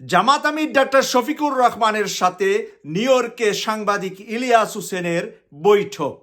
জামাত আমির ডাক্তার শফিকুর রহমানের সাথে নিউ ইয়র্কে সাংবাদিক ইলিয়াস হোসেনের বৈঠক।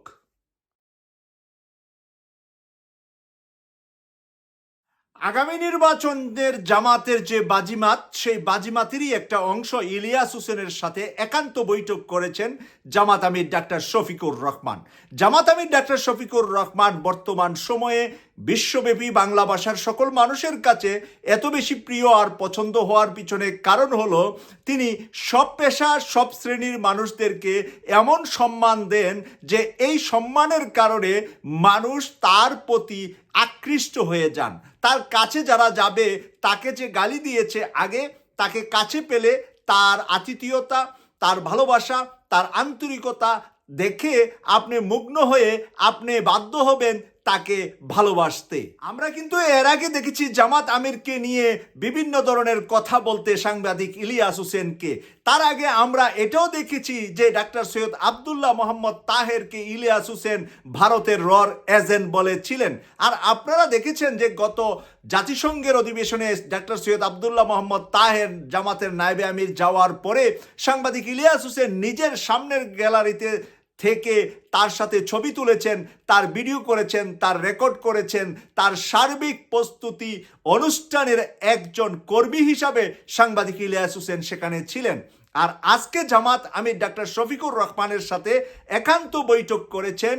আগামী নির্বাচনের জামাতের যে বাজিমাত, সেই বাজিমাতেরই একটা অংশ ইলিয়াস হোসেনের সাথে একান্ত বৈঠক করেছেন জামাত আমির ডাক্তার শফিকুর রহমান। জামাত আমির ডাক্তার শফিকুর রহমান বর্তমান সময়ে বিশ্বব্যাপী বাংলা ভাষার সকল মানুষের কাছে এত বেশি প্রিয় আর পছন্দ হওয়ার পিছনে কারণ হলো, তিনি সব পেশা, সব শ্রেণির মানুষদেরকে এমন সম্মান দেন যে এই সম্মানের কারণে মানুষ তার প্রতি আকৃষ্ট হয়ে যান। তার কাছে যারা যাবে, তাকে যে গালি দিয়েছে আগে, তাকে কাছে পেলে তার আতিথীয়তা, তার ভালোবাসা, তার আন্তরিকতা দেখে আপনি মুগ্ন হয়ে আপনি বাধ্য হবেন তাকে ভালোবাসতে। আমরা কিন্তু এর আগে দেখেছি জামাত আমিরকে নিয়ে বিভিন্ন ধরনের কথা বলতে সাংবাদিক ইলিয়াস হোসেনকে। তার আগে আমরা এটাও দেখেছি যে ডাক্তার সৈয়দ আবদুল্লাহ মোহাম্মদ তাহেরকে ইলিয়াস হোসেন ভারতের রর এজেন্ট বলেছিলেন। আর আপনারা দেখেছেন যে গত জাতিসংঘের অধিবেশনে ডাক্তার সৈয়দ আবদুল্লাহ মোহাম্মদ তাহের জামাতের নায়েবে আমির যাওয়ার পরে সাংবাদিক ইলিয়াস হোসেন নিজের সামনের গ্যালারিতে থেকে তার সাথে ছবি তুলেছেন, তার ভিডিও করেছেন, তার রেকর্ড করেছেন, তার সার্বিক প্রস্তুতি অনুষ্ঠানের একজন কর্মী হিসাবে সাংবাদিক ইলিয়াস হোসেন সেখানে ছিলেন। আর আজকে জামাত আমি ডাক্তার শফিকুর রহমানের সাথে একান্ত বৈঠক করেছেন।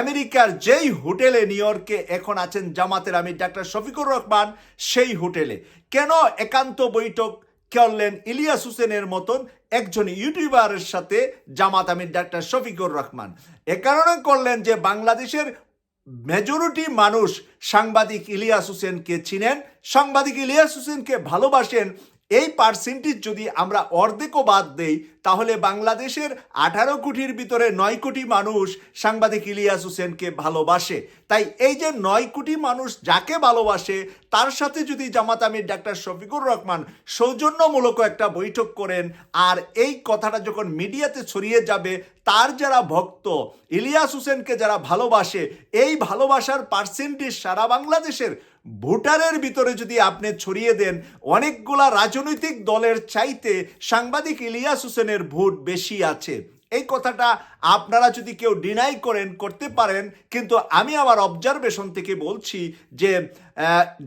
আমেরিকার যেই হোটেলে নিউ ইয়র্কে এখন আছেন জামাতের আমি ডাক্তার শফিকুর রহমান, সেই হোটেলে। কেন একান্ত বৈঠক? করলেন ইলিয়াস হোসেনের মতন একজন ইউটিউবারের সাথে জামাত আমির ডাক্তার শফিকুর রহমান। এ কারণে করলেন যে বাংলাদেশের মেজরিটি মানুষ সাংবাদিক ইলিয়াস হোসেনকে চিনেন, সাংবাদিক ইলিয়াস হোসেনকে ভালোবাসেন এই পার্সেন্টেজ যদি আমরা অর্ধেকও বাদ দেই, তাহলে বাংলাদেশের আঠারো কোটির ভিতরে নয় কোটি মানুষ সাংবাদিক ইলিয়াস হোসেনকে ভালোবাসে। তাই এই যে নয় কোটি মানুষ যাকে ভালোবাসে, তার সাথে যদি জামাত আমির ডাক্তার শফিকুর রহমান সৌজন্যমূলক একটা বৈঠক করেন, আর এই কথাটা যখন মিডিয়াতে ছড়িয়ে যাবে, তার যারা ভক্ত, ইলিয়াস হোসেনকে যারা ভালোবাসে, এই ভালোবাসার পার্সেন্টেজ সারা বাংলাদেশের ভোটারের ভিতরে যদি আপনি ছড়িয়ে দেন, অনেকগুলা রাজনৈতিক দলের চাইতে সাংবাদিক ইলিয়াস হোসেনের ভোট বেশি আছে। এই কথাটা আপনারা যদি কেউ ডিনাই করেন, করতে পারেন, কিন্তু আমি আমার অবজারভেশন থেকে বলছি যে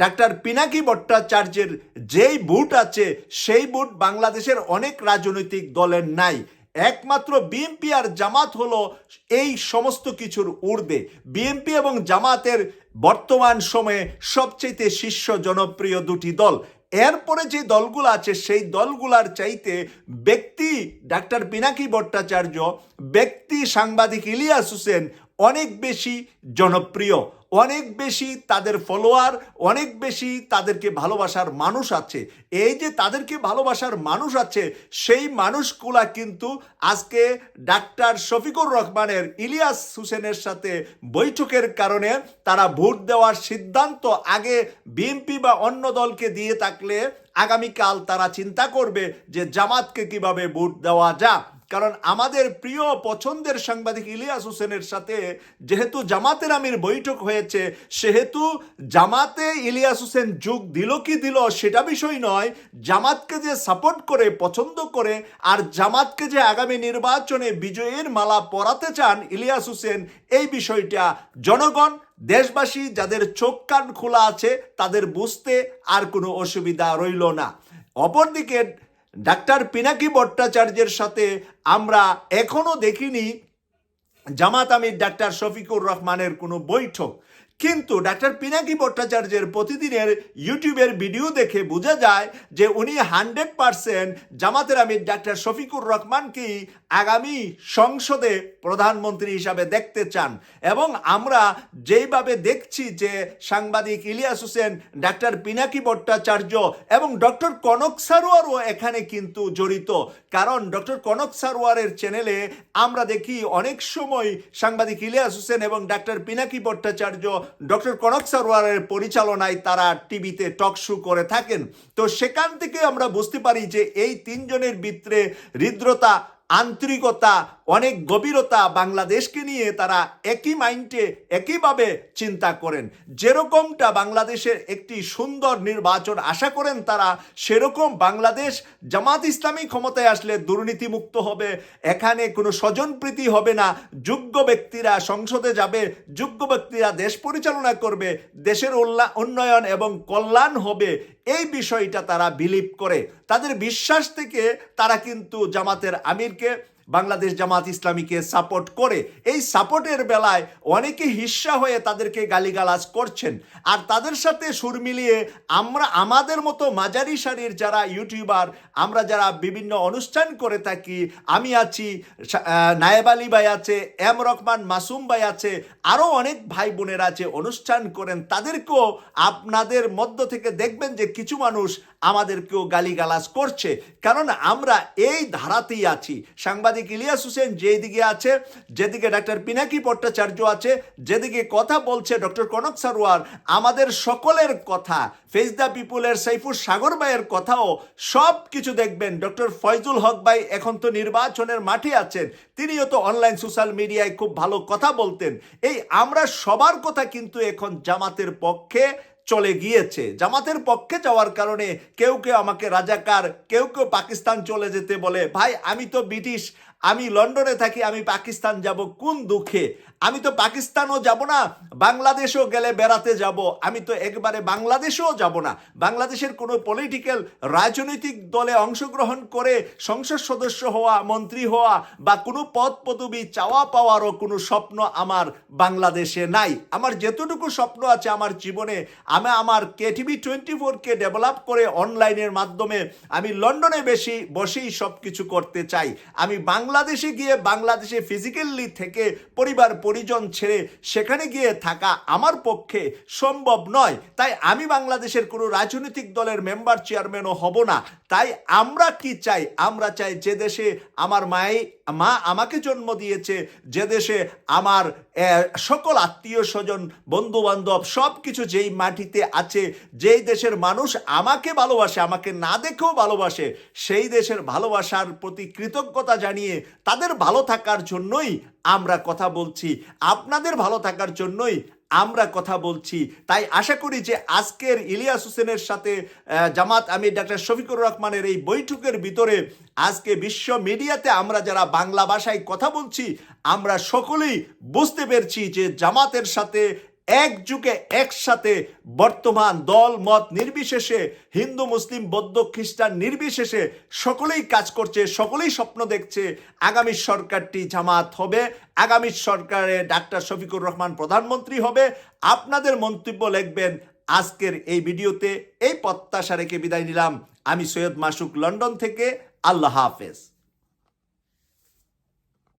ডাক্তার পিনাকি ভট্টাচার্যের যেই বুট আছে, সেই বুট বাংলাদেশের অনেক রাজনৈতিক দলের নাই। একমাত্র বিএনপি আর জামাত হলো এই সমস্ত কিছুর ঊর্ধ্বে। বিএনপি এবং জামাতের বর্তমান সময়ে সবচেয়ে শীর্ষ জনপ্রিয় দুটি দল। এরপরে যে দলগুলো আছে, সেই দলগুলার চাইতে ব্যক্তি ডাক্তার পিনাকি ভট্টাচার্য, ব্যক্তি সাংবাদিক ইলিয়াস হোসেন অনেক বেশি জনপ্রিয়। অনেক বেশি তাদের ফলোয়ার অনেক বেশি তাদেরকে ভালোবাসার মানুষ আছে। এই যে তাদেরকে ভালোবাসার মানুষ আছে, সেই মানুষগুলা কিন্তু আজকে ডাক্তার শফিকুর রহমানের ইলিয়াস হোসেনের সাথে বৈঠকের কারণে তারা ভোট দেওয়ার সিদ্ধান্ত আগে বিএনপি বা অন্য দলকে দিয়ে থাকলে আগামীকাল তারা চিন্তা করবে যে জামাতকে কীভাবে ভোট দেওয়া যায় কারণ আমাদের প্রিয় পছন্দের সাংবাদিক ইলিয়াস হোসেনের সাথে যেহেতু জামাতের আমির বৈঠক হয়েছে, সেহেতু জামাতে ইলিয়াস হোসেন যোগ দিল কি দিল সেটা বিষয় নয়। জামাতকে যে সাপোর্ট করে, পছন্দ করে, আর জামাতকে যে আগামী নির্বাচনে বিজয়ের মালা পরাতে চান ইলিয়াস হোসেন, এই বিষয়টা জনগণ, দেশবাসী যাদের চোখ কান খোলা আছে, তাদের বুঝতে আর কোনো অসুবিধা রইল না। অপরদিকে ডাক্তার পিনাকি ভট্টাচার্যের সাথে আমরা এখনও দেখিনি জামাত আমির ডাক্তার শফিকুর রহমানের কোনো বৈঠক। কিন্তু ডাক্তার পিনাকি ভট্টাচার্যের প্রতিদিনের ইউটিউবের ভিডিও দেখে বোঝা যায় যে উনি হান্ড্রেড পারসেন্ট জামাতের আমির ডাক্তার শফিকুর রহমানকেই আগামী সংসদে প্রধানমন্ত্রী হিসাবে দেখতে চান। এবং আমরা যেইভাবে দেখছি যে সাংবাদিক ইলিয়াস হোসেন, ডাক্তার পিনাকি ভট্টাচার্য এবং ডক্টর কনক সারোয়ারও এখানে কিন্তু জড়িত। কারণ ডক্টর কনক সারোয়ারের চ্যানেলে আমরা দেখি অনেক সময় সাংবাদিক ইলিয়াস হোসেন এবং ডাক্তার পিনাকি ভট্টাচার্য ডক্টর কনক সারোয়ারের পরিচালনায় তারা টিভিতে টক শো করে থাকেন। তো সেখান থেকে আমরা বুঝতে পারি যে এই তিনজনের ভিতরে হৃদ্রতা আন্তরিকতা, অনেক গভীরতা বাংলাদেশকে নিয়ে তারা একই মাইন্ডে, একইভাবে চিন্তা করেন। যেরকমটা বাংলাদেশের একটি সুন্দর নির্বাচন আশা করেন তারা, সেরকম বাংলাদেশ জামাত ইসলামী ক্ষমতায় আসলে দুর্নীতিমুক্ত হবে। এখানে কোনো স্বজনপ্রীতি হবে না। যোগ্য ব্যক্তিরা সংসদে যাবে, যোগ্য ব্যক্তিরা দেশ পরিচালনা করবে, দেশের উন্নয়ন এবং কল্যাণ হবে। এই বিষয়টা তারা বিলিভ করে। তাদের বিশ্বাস থেকে তারা কিন্তু জামাতের আমিরকে বাংলাদেশ জামাত ইসলামীকে সাপোর্ট করে। এই সাপোর্টের বেলায় অনেকে হিস্সা হয়ে তাদেরকে গালিগালাজ করছেন। আর তাদের সাথে সুর মিলিয়ে আমরা, আমাদের মতো মাঝারি সারির যারা ইউটিউবার আমরা যারা বিভিন্ন অনুষ্ঠান করে থাকি, আমি আছি নায়েব আলী ভাই আছে, এম রহমান, মাসুম ভাই আছে আরও অনেক ভাই বোনেরা আছে, অনুষ্ঠান করেন। তাদেরকেও আপনাদের মধ্য থেকে দেখবেন যে কিছু মানুষ আমাদেরকেও গালিগালাজ করছে। কারণ আমরা এই ধারাতেই আছি। সাংবাদিক ইলিয়াস হোসেন যেদিকে আছে, যেদিকে ডাক্তার পিনাকি ভট্টাচার্য আছে, যেদিকে কথা বলছে ডক্টর কনক সারোয়ার, আমাদের সকলের কথা ফেস দ্য পিপুলের, সাইফুর সাগর ভাইয়ের কথাও সব কিছু দেখবেন। ডক্টর ফয়জুল হক ভাই এখন তো নির্বাচনের মাঠে আছেন। তিনিও তো অনলাইন সোশ্যাল মিডিয়ায় খুব ভালো কথা বলতেন। এই আমরা সবার কথা কিন্তু এখন জামাতের পক্ষে চলে গিয়েছে। জামাতের পক্ষে যাওয়ার কারণে কেউ কেউ আমাকে রাজাকার, কেউ কেউ পাকিস্তান চলে যেতে বলে, ভাই, আমি তো ব্রিটিশ আমি লন্ডনে থাকি, আমি পাকিস্তান যাব, কোন দুঃখে? আমি তো পাকিস্তানও যাব না, বাংলাদেশও গেলে বেড়াতে যাব। আমি তো একবারে বাংলাদেশেও যাব না। বাংলাদেশের কোনো পলিটিক্যাল রাজনৈতিক দলে অংশগ্রহণ করে সংসদ সদস্য হওয়া, মন্ত্রী হওয়া বা কোনো পদ পদবি, চাওয়া পাওয়ারও কোনো স্বপ্ন আমার বাংলাদেশে নাই। আমার যেতটুকু স্বপ্ন আছে আমার জীবনে, আমি আমার কেটিভি টোয়েন্টি ফোরকে ডেভেলপ করে অনলাইনের মাধ্যমে আমি লন্ডনে বেশি বসেই সব কিছু করতে চাই। আমি বাংলাদেশে গিয়ে, বাংলাদেশে ফিজিক্যালি থেকে পরিবার, পরিজন ছেড়ে সেখানে গিয়ে থাকা আমার পক্ষে সম্ভব নয়। তাই আমি বাংলাদেশের কোনো রাজনৈতিক দলের মেম্বার চেয়ারম্যানও হব না। তাই আমরা কি চাই? আমরা চাই যে দেশে আমার মাই, মা আমাকে জন্ম দিয়েছে, যে দেশে আমার সকল আত্মীয় স্বজন বন্ধু বান্ধব সব কিছু যেই মাটিতে আছে, যেই দেশের মানুষ আমাকে ভালোবাসে, আমাকে না দেখেও ভালোবাসে, সেই দেশের ভালোবাসার প্রতি কৃতজ্ঞতা জানিয়ে তাদের ভালো থাকার জন্যই আমরা কথা বলছি। আপনাদের ভালো থাকার জন্যই আমরা কথা বলছি। তাই আশা করি যে আজকের ইলিয়াস হোসেনের সাথে জামাত আমি ডাক্তার শফিকুর রহমানের এই বৈঠকের ভিতরে আজকে বিশ্ব মিডিয়াতে আমরা যারা বাংলা ভাষায় কথা বলছি, আমরা সকলেই বুঝতে পেরেছি যে জামাতের সাথে এক যুগে একসাথে বর্তমান দল, মত নির্বিশেষে, হিন্দু, মুসলিম, বৌদ্ধ, খ্রিস্টান নির্বিশেষে সকলেই কাজ করছে, সকলেই স্বপ্ন দেখছে, আগামী সরকারটি জামাত হবে, আগামী সরকারে ডাক্তার শফিকুর রহমান প্রধানমন্ত্রী হবে। আপনাদের মন্তব্য লিখবেন আজকের এই ভিডিওতে। এই প্রত্যাশা রেখে বিদায় নিলাম। আমি সৈয়দ মাসুক লন্ডন থেকে। আল্লাহ হাফেজ।